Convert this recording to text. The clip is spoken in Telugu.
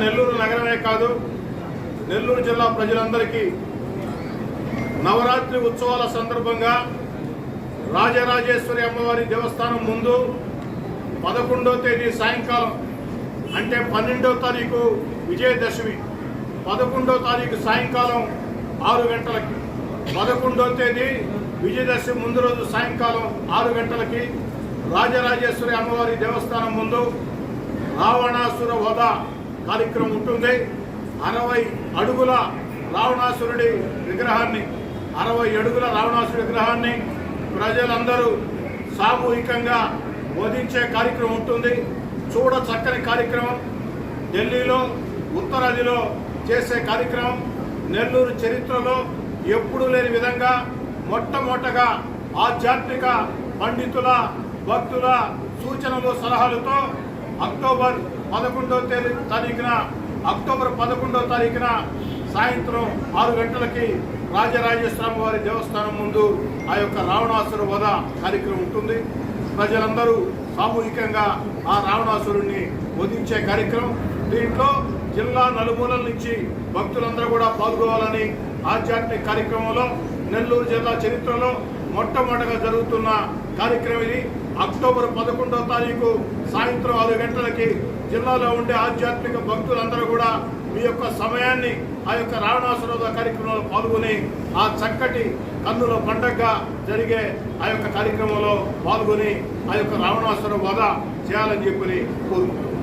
నెల్లూరు నగరమే కాదు నెల్లూరు జిల్లా ప్రజలందరికీ నవరాత్రి ఉత్సవాల సందర్భంగా రాజరాజేశ్వరి అమ్మవారి దేవస్థానం ముందు పదకొండో తేదీ సాయంకాలం అంటే పన్నెండో తారీఖు విజయదశమి పదకొండో తారీఖు సాయంకాలం ఆరు గంటలకి పదకొండో తేదీ విజయదశమి ముందు రోజు సాయంకాలం ఆరు గంటలకి రాజరాజేశ్వరి అమ్మవారి దేవస్థానం ముందు రావణాసుర వధ కార్యక్రమం ఉంటుంది. అరవై అడుగుల రావణాసురుడి విగ్రహాన్ని అరవై అడుగుల రావణాసురుడి విగ్రహాన్ని ప్రజలందరూ సామూహికంగా వధించే కార్యక్రమం ఉంటుంది. చూడ చక్కని కార్యక్రమం. ఢిల్లీలో ఉత్తరాదిలో చేసే కార్యక్రమం. నెల్లూరు చరిత్రలో ఎప్పుడూ లేని విధంగా మొట్టమొదటగా ఆధ్యాత్మిక పండితుల భక్తుల సూచనలు సలహాలతో అక్టోబర్ పదకొండవ తేదీ తారీఖున అక్టోబర్ పదకొండవ తారీఖున సాయంత్రం ఆరు గంటలకి రాజరాజేశ్వరం వారి దేవస్థానం ముందు ఆ యొక్క రావణాసుర వధ కార్యక్రమం ఉంటుంది. ప్రజలందరూ సామూహికంగా ఆ రావణాసురుణ్ణి వధించే కార్యక్రమం. దీంట్లో జిల్లా నలుమూలల నుంచి భక్తులందరూ కూడా పాల్గొవాలని ఆధ్యాత్మిక కార్యక్రమంలో నెల్లూరు జిల్లా చరిత్రలో మొట్టమొదటిగా జరుగుతున్న కార్యక్రమం ఇది. అక్టోబర్ పదకొండవ తారీఖు సాయంత్రం ఆరు గంటలకి జిల్లాలో ఉండే ఆధ్యాత్మిక భక్తులందరూ కూడా మీ యొక్క సమయాన్ని ఆ యొక్క రావణాసురోధ కార్యక్రమంలో పాల్గొని ఆ చక్కటి కన్నుల పండగగా జరిగే ఆ యొక్క కార్యక్రమంలో పాల్గొని ఆ యొక్క రావణాసుర వధ చేయాలని చెప్పి కోరుకుంటున్నాను